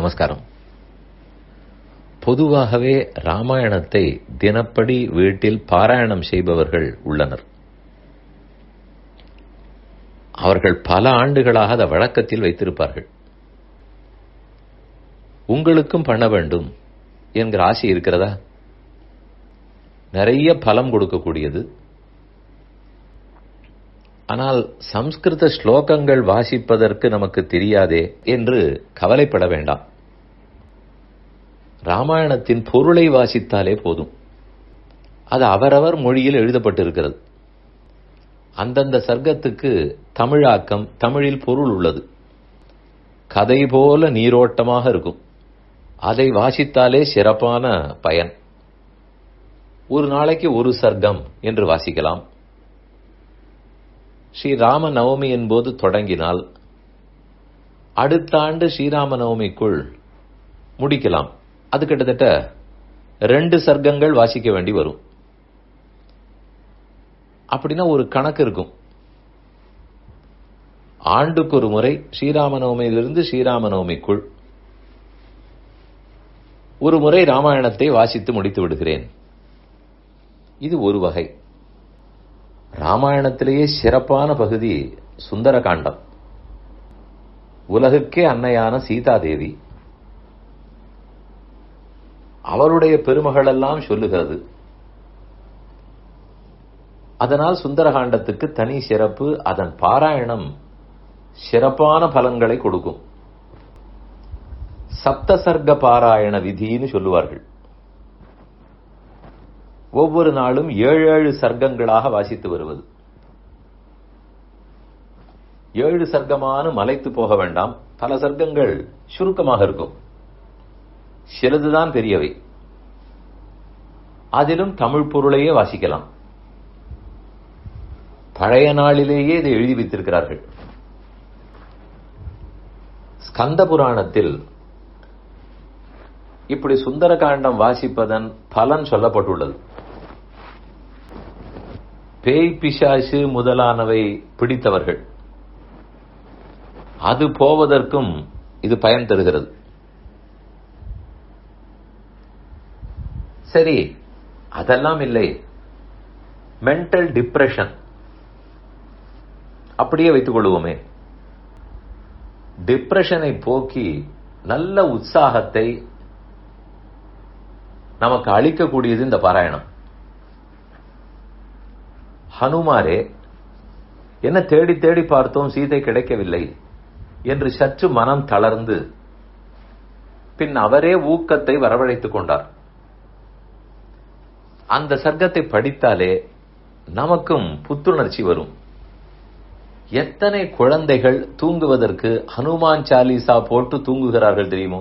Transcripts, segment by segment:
நமஸ்காரம். பொதுவாகவே ராமாயணத்தை தினப்படி வீட்டில் பாராயணம் செய்பவர்கள் உள்ளனர். அவர்கள் பல ஆண்டுகளாக அதை வழக்கத்தில் வைத்திருப்பார்கள். உங்களுக்கும் பண்ண வேண்டும் என்கிற ஆசை இருக்கிறதா? நிறைய பலம் கொடுக்கக்கூடியது. ஆனால் சம்ஸ்கிருத ஸ்லோகங்கள் வாசிப்பதற்கு நமக்கு தெரியாதே என்று கவலைப்பட வேண்டாம். ராமாயணத்தின் பொருளை வாசித்தாலே போதும். அது அவரவர் மொழியில் எழுதப்பட்டிருக்கிறது. அந்தந்த சர்க்கத்துக்கு தமிழாக்கம் தமிழில் பொருள் உள்ளது. கதை போல நீரோட்டமாக இருக்கும். அதை வாசித்தாலே சிறப்பான பயன். ஒரு நாளைக்கு ஒரு சர்க்கம் என்று வாசிக்கலாம். ஸ்ரீராம நவமியின் போது தொடங்கினால் அடுத்த ஆண்டு ஸ்ரீராம நவமிக்குள் முடிக்கலாம். அது கிட்டத்தட்ட ரெண்டு சர்க்கங்கள் வாசிக்க வேண்டி வரும். அப்படின்னா ஒரு கணக்கு இருக்கும். ஆண்டுக்கு ஒரு முறை ஸ்ரீராம நவமியிலிருந்து ஸ்ரீராம நவமிக்குள் ஒரு முறை ராமாயணத்தை வாசித்து முடித்து விடுகிறேன். இது ஒரு வகை. ராமாயணத்திலேயே சிறப்பான பகுதி சுந்தர காண்டம் உலகுக்கே அன்னையான சீதாதேவி. அவருடைய பெருமகளெல்லாம் சொல்லுகிறது. அதனால் சுந்தரகாண்டத்துக்கு தனி சிறப்பு அதன் பாராயணம் சிறப்பான பலன்களை கொடுக்கும். சப்தசர்க்க பாராயண விதின்னு சொல்லுவார்கள். ஒவ்வொரு நாளும் ஏழு ஏழு சர்க்கங்களாக வாசித்து வருவது. ஏழு சர்க்கமான மலைத்து போக வேண்டாம். பல சர்க்கங்கள் சுருக்கமாக இருக்கும். சிலதுதான் பெரியவை. அதிலும் தமிழ் பொருளையே வாசிக்கலாம். பழைய நாளிலேயே இதை எழுதி வைத்திருக்கிறார்கள். ஸ்கந்த புராணத்தில் இப்படி சுந்தரகாண்டம் வாசிப்பதன் பலன் சொல்லப்பட்டுள்ளது. பேய் பிசாசு முதலானவை பிடித்தவர்கள். அது போவதற்கும் இது பயன் தருகிறது. சரி அதெல்லாம் இல்லை. மென்டல் டிப்ரெஷன் அப்படியே வைத்துக் கொள்வோமே. டிப்ரெஷனை போக்கி நல்ல உற்சாகத்தை நமக்கு அளிக்கக்கூடியது இந்த பாராயணம். ஹனுமாரே என்ன தேடி தேடி பார்த்தோம் சீதை கிடைக்கவில்லை என்று சற்று மனம் தளர்ந்து பின் அவரே ஊக்கத்தை வரவழைத்துக் கொண்டார். அந்த சர்க்கத்தை படித்தாலே நமக்கும் புத்துணர்ச்சி வரும். எத்தனை குழந்தைகள் தூங்குவதற்கு ஹனுமான் சாலிசா போட்டு தூங்குகிறார்கள் தெரியுமோ?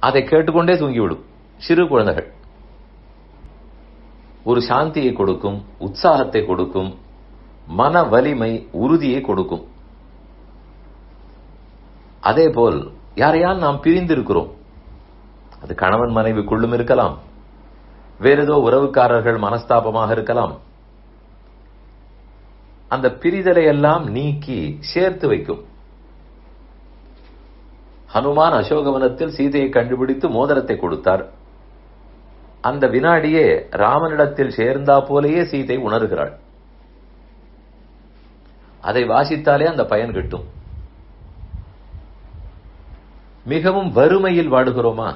அதை கேட்டுக்கொண்டே தூங்கிவிடும் சிறு குழந்தைகள். ஒரு சாந்தியை கொடுக்கும் உற்சாகத்தை கொடுக்கும் மன வலிமை உறுதியை கொடுக்கும். அதே போல் யாரையால் நாம் பிரிந்திருக்கிறோம்? அது கணவன் மனைவிக்குள்ளும் இருக்கலாம் வேற ஏதோ உறவுக்காரர்கள் மனஸ்தாபமாக இருக்கலாம். அந்த பிரிதலை எல்லாம் நீக்கி சேர்த்து வைக்கும். ஹனுமான் அசோகவனத்தில் சீதையை கண்டுபிடித்து மோதிரத்தை கொடுத்தார். அந்த வினாடியே ராமனிடத்தில் சேர்ந்தா போலேயே சீதை உணர்கிறாள். அதை வாசித்தாலே அந்த பயன் கிட்டும். மிகவும் வறுமையில் வாடுகிறோமா?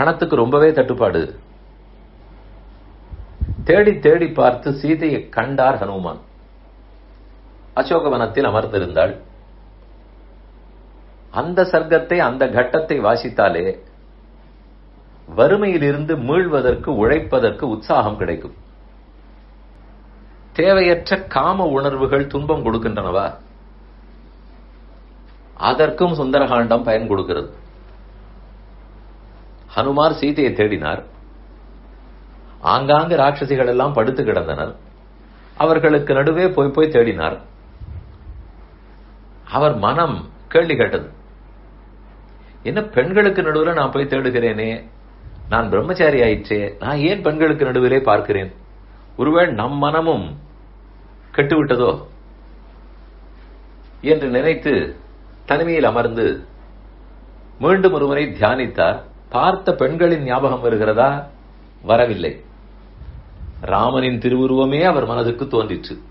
பணத்துக்கு ரொம்பவே தட்டுப்பாடு. தேடி தேடி பார்த்து சீதையை கண்டார் ஹனுமான். அசோகவனத்தில் அமர்ந்திருந்தாள். அந்த சர்க்கத்தை அந்த கட்டத்தை வாசித்தாலே வறுமையிலிருந்து மீள்வதற்கு உழைப்பதற்கு உற்சாகம் கிடைக்கும். தேவையற்ற காம உணர்வுகள் துன்பம் கொடுக்கின்றனவா? அதற்கும் சுந்தரகாண்டம் பயன் கொடுக்கிறது. ஹனுமார் சீதையை தேடினார். ஆங்காங்கு ராட்சசிகள் எல்லாம் படுத்து கிடந்தனர். அவர்களுக்கு நடுவே போய் போய் தேடினார். அவர் மனம் கேள்வி கேட்டது. என்ன பெண்களுக்கு நடுவில் நான் போய் தேடுகிறேனே? நான் பிரம்மச்சாரி ஆயிற்றே நான் ஏன் பெண்களுக்கு நடுவிலே பார்க்கிறேன்? ஒருவேள் நம் மனமும் கெட்டுவிட்டதோ? என்று நினைத்து தனிமையில் அமர்ந்து மீண்டும் ஒருமுறை தியானித்தார். பார்த்த பெண்களின் ஞாபகம் வருகிறதா? வரவில்லை. ராமனின் திருவுருவமே அவர் மனதுக்கு தோன்றிற்று.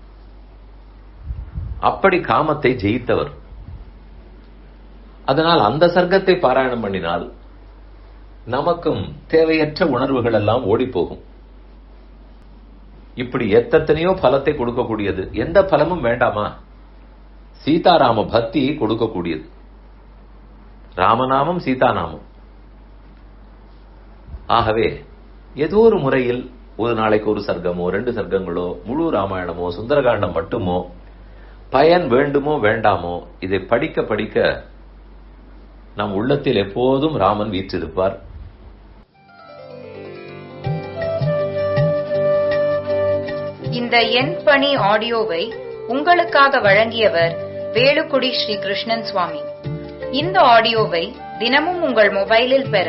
அப்படி காமத்தை ஜெயித்தவர். அதனால் அந்த சர்க்கத்தை பாராயணம் பண்ணினால் நமக்கும் தேவையற்ற உணர்வுகள் எல்லாம் ஓடிப்போகும். இப்படி எத்தனையோ பலத்தை கொடுக்கக்கூடியது. எந்த பலமும் வேண்டாமா? சீதாராம பக்தி கொடுக்கக்கூடியது. ராமநாமம் சீதாநாமம். ஆகவே ஏதோ ஒரு முறையில் ஒரு நாளைக்கு ஒரு சர்க்கமோ ரெண்டு சர்க்கங்களோ முழு ராமாயணமோ சுந்தரகாண்டம் மட்டுமோ பயன் வேண்டுமோ வேண்டாமோ இதை படிக்க படிக்க நம் உள்ளத்தில் எப்போதும் ராமன் வீற்றிருப்பார். இந்த என் பணி ஆடியோவை உங்களுக்காக வழங்கியவர் வேலுக்குடி ஸ்ரீ கிருஷ்ணன் சுவாமி. இந்த ஆடியோவை தினமும் உங்கள் மொபைலில் பெற